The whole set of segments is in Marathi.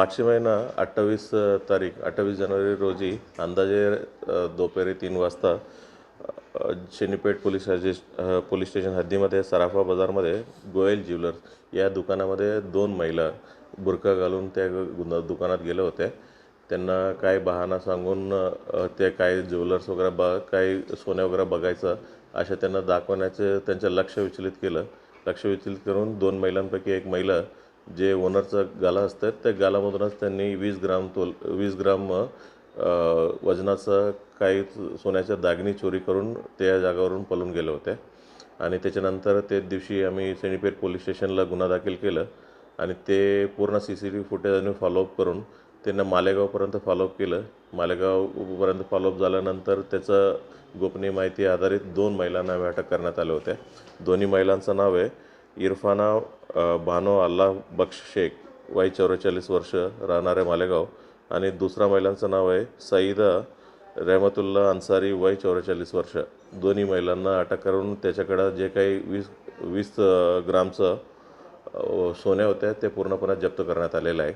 मागच्या महिना अठ्ठावीस तारीख अठ्ठावीस जानेवारी रोजी अंदाजे दुपारी तीन वाजता शनीपेठ पोलीस हजी पोलीस स्टेशन हद्दीमध्ये सराफा बाजारमध्ये गोयल ज्वेलर्स या दुकानामध्ये दोन महिला बुरखा घालून त्या गुन्हा दुकानात गेल्या होत्या त्यांना काय बहाणा सांगून ते काय ज्वेलर्स वगैरे बा काही सोने वगैरे बघायचं अशा त्यांना दाखवण्याचं त्यांचं लक्ष विचलित केलं. लक्ष विचलित करून दोन महिलांपैकी एक महिला जे ओनरचं गाला असतात त्या गालामधूनच त्यांनी वीस ग्राम तोल वीस ग्राम वजनाचं काही सोन्याच्या दागिनी चोरी करून त्या जागावरून पळून गेल्या होत्या आणि त्याच्यानंतर ते दिवशी आम्ही सेनीपेठ पोलीस स्टेशनला गुन्हा दाखल केलं आणि ते पूर्ण सी सी टी व्ही फुटेजने फॉलोअप करून त्यांना मालेगावपर्यंत फॉलोअप केलं. मालेगावपर्यंत फॉलोअप झाल्यानंतर त्याचं गोपनीय माहिती आधारित दोन महिलांना आम्ही अटक करण्यात आल्या होत्या दोन्ही महिलांचं नाव आहे इरफाना बानो अल्लाह बख्श शेख वय चौवेचाळीस वर्ष राहणारे मालेगाव आणि दुसरा महिलांचं नाव आहे सईदा रहमतुल्ला अन्सारी वय चौवेचाळीस वर्ष. दोन्ही महिलांना अटक करून त्याच्याकडं जे काही वीस वीस ग्रामचं सोन्या होत्या ते पूर्णपणे जप्त करण्यात आलेलं आहे.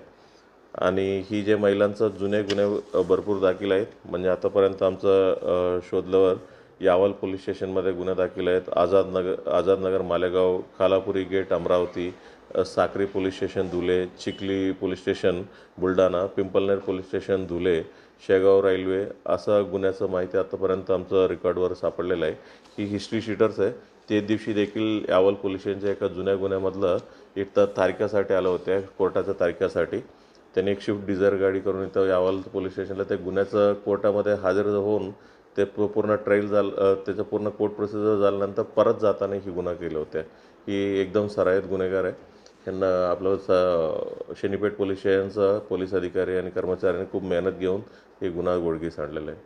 आणि ही जे महिलांचं जुने गुन्हे भरपूर दाखल आहेत. म्हणजे आतापर्यंत आमचं शोधल्यावर यावल पोलीस स्टेशनमध्ये गुन्हे दाखल आहेत. Azad Nagar Malegaon Khalapuri gate Amravati Sakri police station Dhule Chikhli police station Buldhana Pimpalner police station Dhule Shegaon railway असं गुन्ह्याचं माहिती आतापर्यंत आमचं रेकॉर्डवर सापडलेलं आहे. ही हिस्ट्री शीटर्स आहे. ते दिवशी देखील यावल पोलीस स्टेशनच्या एका जुन्या गुन्ह्यामधलं इथं तारखेसाठी आलं होत्या कोर्टाच्या तारखेसाठी. त्यांनी एक शिफ्ट डिझायर गाडी करून इथं यावल पोलीस स्टेशनला त्या गुन्ह्याचं कोर्टामध्ये हजर होऊन ते पूर्ण ट्रायल झालं त्याचं पूर्ण कोर्ट प्रोसिजर झाल्यानंतर परत जाताना ही गुन्हा केल्या होत्या. ही एकदम सराईत गुन्हेगार आहे. ह्यांना आपलं स शनीपेठ पोलीस स्टेशनचा पोलीस अधिकारी आणि कर्मचाऱ्यांनी खूप मेहनत घेऊन हे गुन्हा गोडगीस आणलेला आहे.